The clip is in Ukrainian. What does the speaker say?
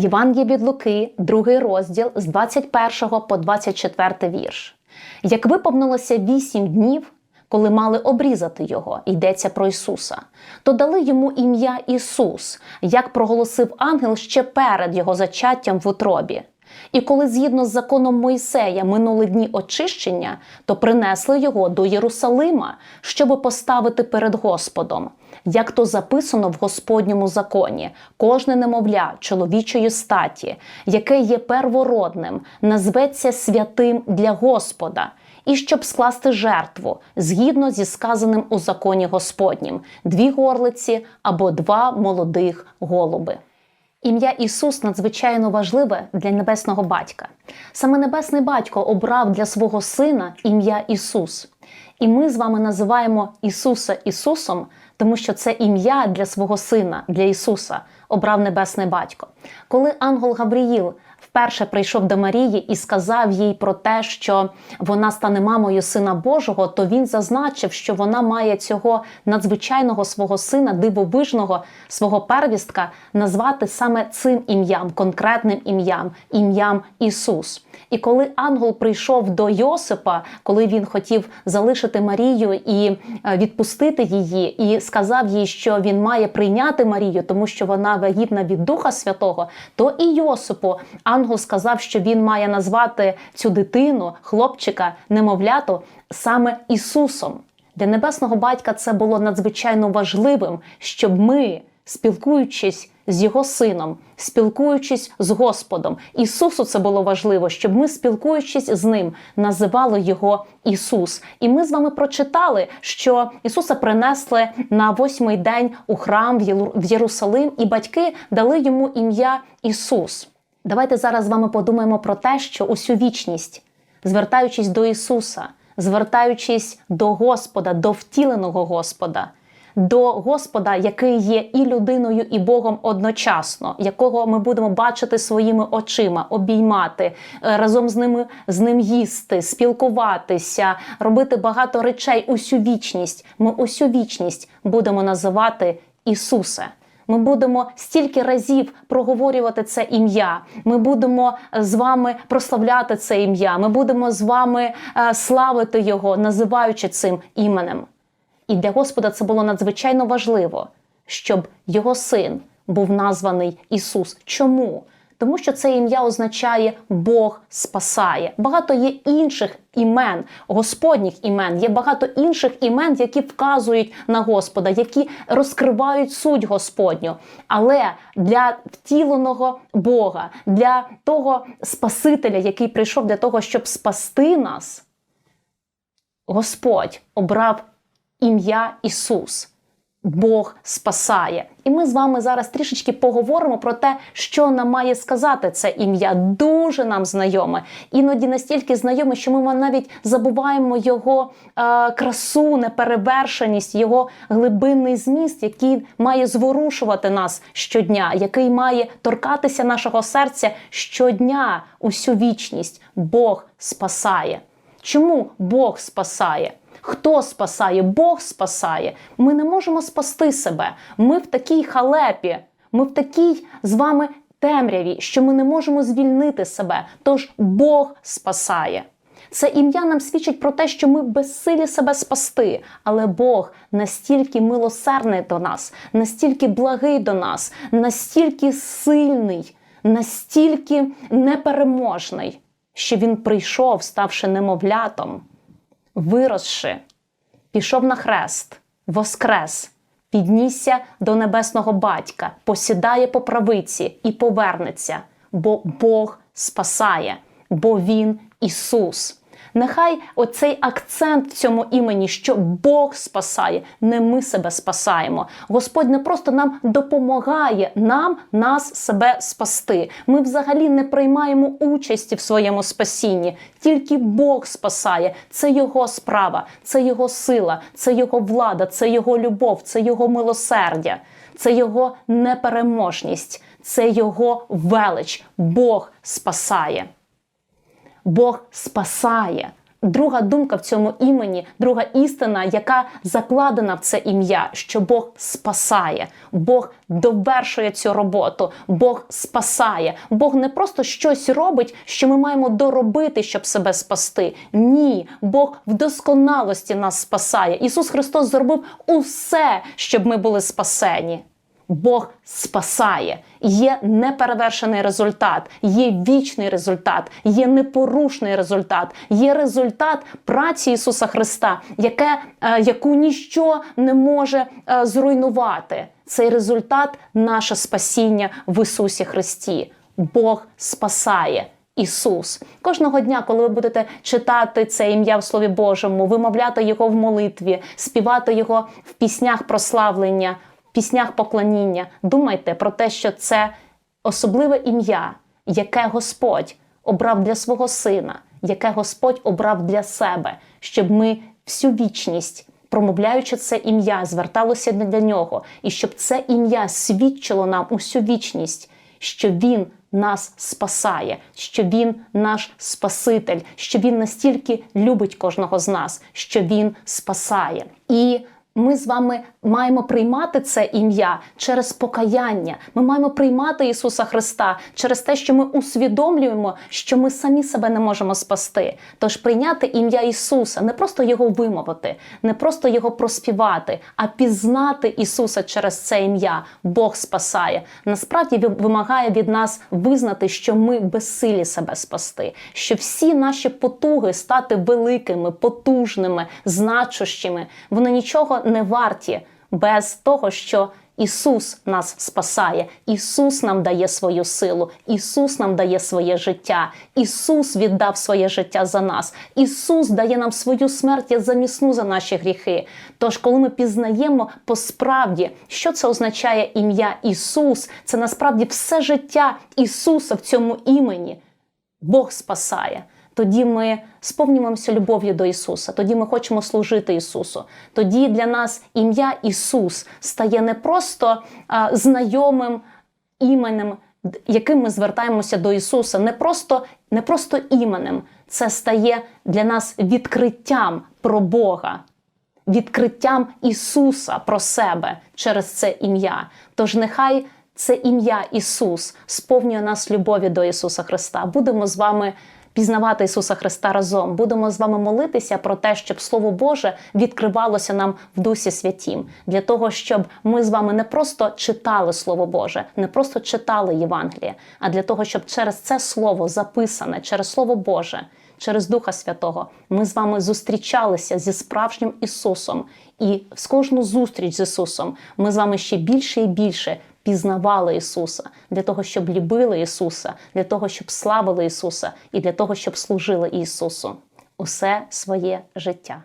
Євангеліє від Луки, другий розділ з 21 по 24 вірш. Як виповнилося вісім днів, коли мали обрізати його, йдеться про Ісуса, то дали йому ім'я Ісус, як проголосив ангел ще перед його зачаттям в утробі. І коли згідно з законом Мойсея минули дні очищення, то принесли його до Єрусалима, щоби поставити перед Господом, як то записано в Господньому законі, кожне немовля чоловічої статі, яке є первородним, назветься святим для Господа. І щоб скласти жертву згідно зі сказаним у законі Господнім, дві горлиці або два молодих голуби. Ім'я Ісус надзвичайно важливе для небесного батька. Саме небесний батько обрав для свого сина ім'я Ісус. І ми з вами називаємо Ісуса Ісусом, тому що це ім'я для свого сина, для Ісуса, обрав небесний батько. Коли ангел Гавріїл вперше прийшов до Марії і сказав їй про те, що вона стане мамою сина Божого, то він зазначив, що вона має цього надзвичайного свого сина, дивовижного свого первістка, назвати саме цим ім'ям, конкретним ім'ям, ім'ям Ісус. І коли ангел прийшов до Йосипа, коли він хотів залишити Марію і е, відпустити її, і сказав їй, що він має прийняти Марію, тому що вона вагітна від Духа Святого, то і Йосипу ангел сказав, що він має назвати цю дитину, хлопчика, немовляту саме Ісусом. Для небесного батька це було надзвичайно важливим, щоб ми, спілкуючись з його сином, спілкуючись з Господом, Ісусу це було важливо, щоб ми, спілкуючись з ним, називали його Ісус. І ми з вами прочитали, що Ісуса принесли на восьмий день у храм в Єрусалим, і батьки дали йому ім'я Ісус. Давайте зараз з вами подумаємо про те, що усю вічність, звертаючись до Ісуса, звертаючись до Господа, до втіленого Господа, до Господа, який є і людиною, і Богом одночасно, якого ми будемо бачити своїми очима, обіймати, е, разом з ними з ним їсти, спілкуватися, робити багато речей усю вічність. Ми усю вічність будемо називати Ісусе. Ми будемо стільки разів проговорювати це ім'я. Ми будемо з вами прославляти це ім'я. Ми будемо з вами е, славити його, називаючи цим іменем. І для Господа це було надзвичайно важливо, щоб його син був названий Ісус. Чому? Тому що це ім'я означає Бог спасає. Багато є інших імен, Господніх імен, є багато інших імен, які вказують на Господа, які розкривають суть Господню. Але для втіленого Бога, для того Спасителя, який прийшов для того, щоб спасти нас, Господь обрав ім'я Ісус. Бог спасає. І ми з вами зараз трішечки поговоримо про те, що нам має сказати це ім'я. Дуже нам знайоме. Іноді настільки знайоме, що ми навіть забуваємо його е, красу, неперевершеність, його глибинний зміст, який має зворушувати нас щодня, який має торкатися нашого серця щодня, усю вічність. Бог спасає. Чому Бог спасає? Хто спасає? Бог спасає. Ми не можемо спасти себе. Ми в такій халепі, ми в такій з вами темряві, що ми не можемо звільнити себе. Тож Бог спасає. Це ім'я нам свідчить про те, що ми безсилі себе спасти, але Бог настільки милосердний до нас, настільки благий до нас, настільки сильний, настільки непереможний, що Він прийшов, ставши немовлятом виросши, пішов на хрест, воскрес, піднісся до небесного батька, посідає по правиці і повернеться, бо Бог спасає, бо Він Ісус. Нехай оцей акцент в цьому імені, що Бог спасає, не ми себе спасаємо. Господь не просто нам допомагає нам нас себе спасти. Ми взагалі не приймаємо участі в своєму спасінні. Тільки Бог спасає. Це Його справа, це Його сила, це Його влада, це Його любов, це Його милосердя, це Його непереможність, це Його велич. Бог спасає. Бог спасає. друга думка в цьому імені, друга істина, яка закладена в це ім'я, що Бог спасає, Бог довершує цю роботу, Бог спасає. Бог не просто щось робить, що ми маємо доробити, щоб себе спасти. Ні, Бог в досконалості нас спасає. Ісус Христос зробив усе, щоб ми були спасені. Бог спасає, є неперевершений результат, є вічний результат, є непорушний результат, є результат праці Ісуса Христа, яке, е, яку ніщо не може е, зруйнувати. Цей результат наше спасіння в Ісусі Христі. Бог спасає. Ісус. Кожного дня, коли ви будете читати це ім'я в Слові Божому, вимовляти його в молитві, співати його в піснях прославлення, піснях поклоніння, думайте про те, що це особливе ім'я, яке Господь обрав для свого сина, яке Господь обрав для себе, щоб ми всю вічність. Промовляючи це ім'я, зверталося для нього, і щоб це ім'я свідчило нам усю вічність, що Він нас спасає, що Він наш Спаситель, що Він настільки любить кожного з нас, що Він спасає. І ми з вами маємо приймати це ім'я через покаяння. Ми маємо приймати Ісуса Христа через те, що ми усвідомлюємо, що ми самі себе не можемо спасти. Тож прийняти ім'я Ісуса, не просто його вимовити, не просто його проспівати, а пізнати Ісуса через це ім'я. Бог спасає. Насправді вимагає від нас визнати, що ми безсилі себе спасти, що всі наші потуги стати великими, потужними, значущими, вони нічого не варті без того, що Ісус нас спасає, Ісус нам дає свою силу, Ісус нам дає своє життя, Ісус віддав своє життя за нас, Ісус дає нам свою смерть замісну за наші гріхи. Тож, коли ми пізнаємо по справді, що це означає ім'я Ісус, це насправді все життя Ісуса в цьому імені. Бог спасає. Тоді ми сповнюємося любов'ю до Ісуса, тоді ми хочемо служити Ісусу. Тоді для нас ім'я Ісус стає не просто а, знайомим іменем, яким ми звертаємося до Ісуса, не просто, не просто іменем. Це стає для нас відкриттям про Бога, відкриттям Ісуса про себе через це ім'я. Тож нехай це ім'я Ісус сповнює нас любові до Ісуса Христа. Будемо з вами пізнавати Ісуса Христа разом. Будемо з вами молитися про те, щоб Слово Боже відкривалося нам в Дусі Святім, для того, щоб ми з вами не просто читали Слово Боже, не просто читали Євангеліє, а для того, щоб через це слово записане, через Слово Боже. Через Духа Святого ми з вами зустрічалися зі справжнім Ісусом, і з кожну зустріч з Ісусом ми з вами ще більше і більше пізнавали Ісуса для того, щоб любили Ісуса, для того, щоб славили Ісуса, і для того, щоб служили Ісусу усе своє життя.